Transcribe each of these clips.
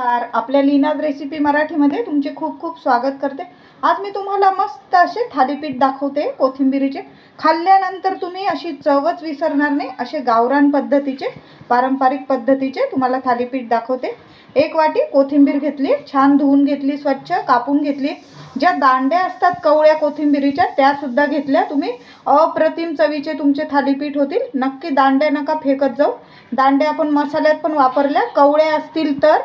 नमस्कार. आपल्या लीनाज रेसिपी मराठीमध्ये तुमचे खूप खूप स्वागत करते. आज मी तुम्हाला मस्त असे थालीपीठ दाखवते कोथिंबिरीचे. खाल्ल्यानंतर तुम्ही अशी चवच विसरणार नाही असे गावरान पद्धतीचे पारंपरिक पद्धतीचे तुम्हाला थालीपीठ दाखवते. एक वाटी कोथिंबीर घेतली छान धुवून घेतली स्वच्छ कापून घेतली. ज्या दांड्या असतात कवळ्या कोथिंबिरीच्या त्यासुद्धा घेतल्या तुम्ही. अप्रतिम चवीचे तुमचे थालीपीठ होतील. नक्की दांड्या नका फेकत जाऊ. दांड्या आपण मसाल्यात पण वापरल्या. कवळ्या असतील तर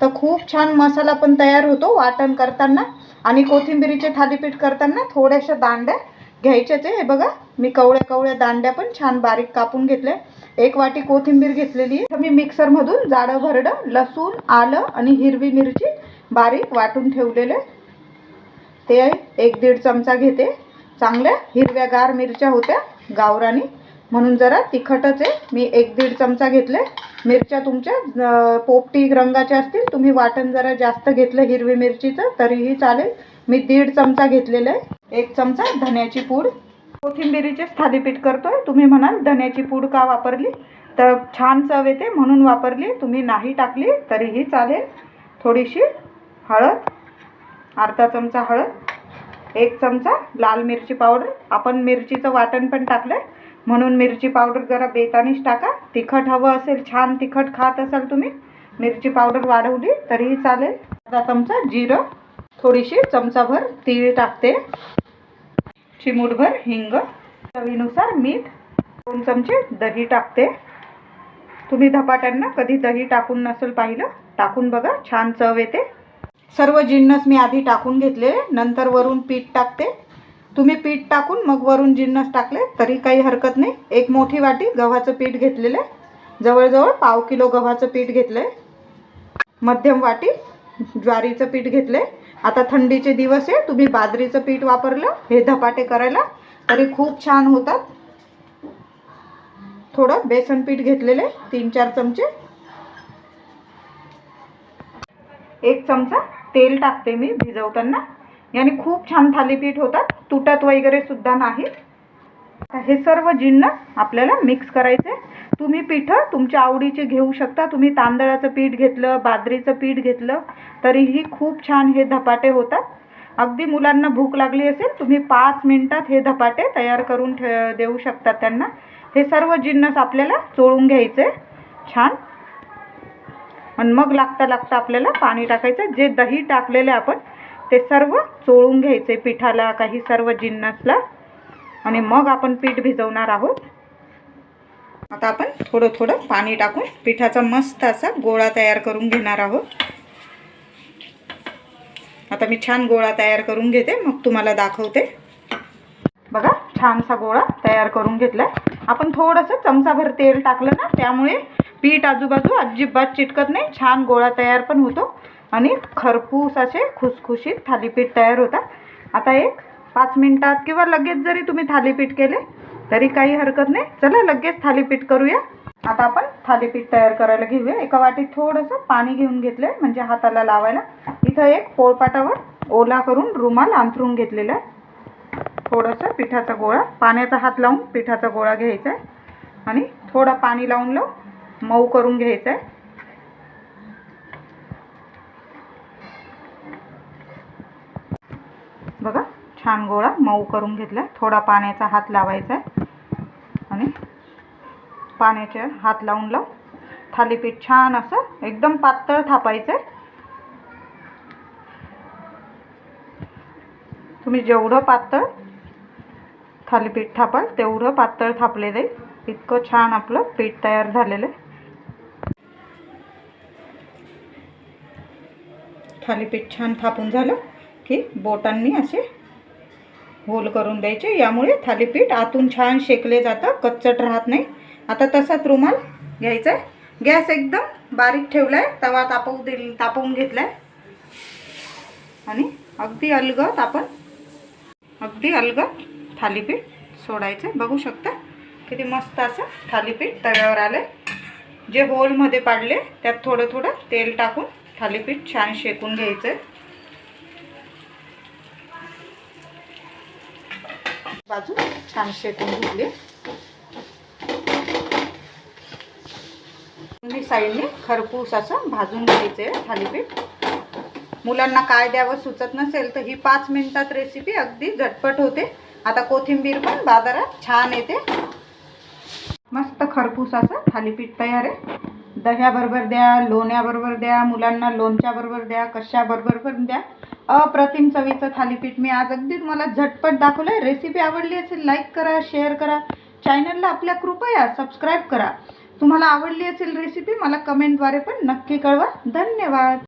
तर खूप छान मसाला पण तयार होतो वाटण करताना आणि कोथिंबिरीचे थालीपीठ करताना थोड्याशा दांड्या घ्यायच्याच आहे. हे बघा मी कवळ्या कवळ्या दांड्या पण छान बारीक कापून घेतल्या. एक वाटी कोथिंबीर घेतलेली आहे. तर मी मिक्सरमधून जाडं भरडं लसूण आलं आणि हिरवी मिरची बारीक वाटून ठेवलेले आहे. ते एक दीड चमचा घेते. चांगल्या हिरव्यागार मिरच्या होत्या गावरानी. म्हणून जरा तिखटच आहे. मी एक दीड चमचा घेतले मिरच्या तुमच्या पोपटी रंगाच्या असतील तुम्ही वाटण जरा जास्त घेतलं हिरवी मिरचीचं तरीही चालेल. मी दीड चमचा घेतलेलं आहे. एक चमचा धन्याची पूड. कोथिंबिरीचेच थालीपीठ करतोय. तुम्ही म्हणाल धन्याची पूड का वापरली? तर छान चव येते म्हणून वापरली. तुम्ही नाही टाकली तरीही चालेल. थोडीशी हळद अर्धा चमचा हळद एक चमचा लाल मिरची पावडर. आपण मिरचीचं वाटण पण टाकलं म्हणून मिरची पावडर जरा बेतानीच टाका. तिखट हवं असेल छान तिखट खात असाल तुम्ही मिरची पावडर वाढवली तरीही चालेल. अर्धा चमचा जिरं थोडीशी चमचाभर तीळ टाकते. चिमूटभर हिंग चवीनुसार मीठ दोन चमचे दही टाकते. तुम्ही धपाट्यांना कधी दही टाकून नसेल पाहिलं टाकून बघा छान चव येते. सर्व जिन्नस मी आधी टाकून घेतले नंतर वरून पीठ टाकते. तुम्ही पीठ टाकून मग वरून जिन्नस टाकले तरी काही हरकत नाही. एक मोठी वाटी गव्हाचं पीठ घेतलेलं आहे. जवळजवळ पाव किलो गव्हाचं पीठ घेतलं आहे मध्यम वाटी ज्वारीचं पीठ घेतले आता थंडीचे दिवस आहे तुम्ही बाजरीचं पीठ वापरलं हे धपाटे करायला तरी खूप छान होतात. थोडं बेसन पीठ घेतलेले तीन चार चमचे. एक चमचा तेल टाकते मी भिजवताना. याने खूप छान थालीपीठ होतात. तुटत वगैरे सुद्धा नाहीत. हे सर्व जिन्नस आपल्याला मिक्स करायचे. तुम्ही पिठं तुमच्या आवडीचे घेऊ शकता. तुम्ही तांदळाचं पीठ घेतलं बाजरीचं पीठ घेतलं तरीही खूप छान हे धपाटे होतात. अगदी मुलांना भूक लागली असेल तुम्ही पाच मिनटात हे धपाटे तयार करून ठे देऊ शकता त्यांना. हे सर्व जिन्नस आपल्याला चोळून घ्यायचे. छान. आणि मग लागता लागता आपल्याला पाणी टाकायचं. जे दही टाकलेले आपण ते सर्व चोळून घ्यायचे पिठाला काही सर्व जिन्नसला. आणि मग आपण पीठ भिजवणार आहोत. आता आपण थोडं थोडं पाणी टाकून पिठाचा मस्त असा गोळा तयार करून घेणार आहोत. आता मी छान गोळा तयार करून घेते मग तुम्हाला दाखवते. बघा छानसा गोळा तयार करून घेतला आपण थोडंसं चमचाभर तेल टाकलं ना त्यामुळे पीठ आजूबाजू अजिबात चिटकत नाही. छान गोळा तयार पण होतो. आणि खरपूस असे खुसखुशीत थालीपीठ तयार होतात. आता एक पाच मिनटात किंवा लगेच जरी तुम्ही थालीपीठ केले तरी काही हरकत नाही. चला लगेच थालीपीठ करूया. आता आपण थालीपीठ तयार करायला घेऊया. एका वाटीत थोडंसं पाणी घेऊन घेतलं म्हणजे हाताला लावायला. इथं एक पोळपाटावर ओला करून रुमाल अंथरून घेतलेला आहे. थोडंसं पिठाचा गोळा पाण्याचा हात लावून पिठाचा गोळा घ्यायचा आहे. आणि थोडं पाणी लावून लावून मऊ करून घ्यायचं आहे. बघा छान गोळा. मऊ करून घेतला थोडा पाण्याचा हात लावायचा आहे. आणि पाण्याचे हात लावून लावून थालीपीठ छान असं एकदम पातळ थापायचं आहे. तुम्ही जेवढं पातळ थालीपीठ थापाल तेवढं पातळ थापले जाईल. इतकं छान आपलं पीठ तयार झालेलं आहे. थालीपीठ छान थापून झालं. की बोटांनी असे होल करून द्यायचे. यामुळे थालीपीठ आतून छान शेकले जातं कच्चट राहत नाही. आता तसाच रुमाल घ्यायचा आहे. गॅस एकदम बारीक ठेवला आहे तवा तापवू दिल तापवून घेतला आहे आणि अगदी अलगत आपण अगदी अलगत थालीपीठ सोडायचं बघू शकता किती मस्त असं थालीपीठ तव्यावर आलं जे होलमध्ये पाडले त्यात थोडं थोडं तेल टाकून थालीपीठ छान शेकून घ्यायचं बाजू छान शेकून घेतली. दोन्ही साईडने खरपूस असं भाजून घ्यायचं आहे थालीपीठ. मुलांना काय द्यावं सुचत नसेल तर ही पाच मिनिटात रेसिपी अगदी झटपट होते. आता कोथिंबीर पण बाजारात छान येते. मस्त खरपूस असं थालीपीठ तयार आहे. दह्याबरोबर द्या लोण्याबरोबर द्या मुलांना लोणच्याबरोबर द्या कशाबरोबर पण द्या. अप्रतिम चवीचं थालीपीठ. मी आज अगदी तुम्हाला झटपट दाखवलं आहे रेसिपी आवडली असेल लाईक करा शेअर करा. चॅनलला आपल्या कृपया सबस्क्राईब करा. तुम्हाला आवडली असेल रेसिपी मला कमेंटद्वारे पण नक्की कळवा. धन्यवाद.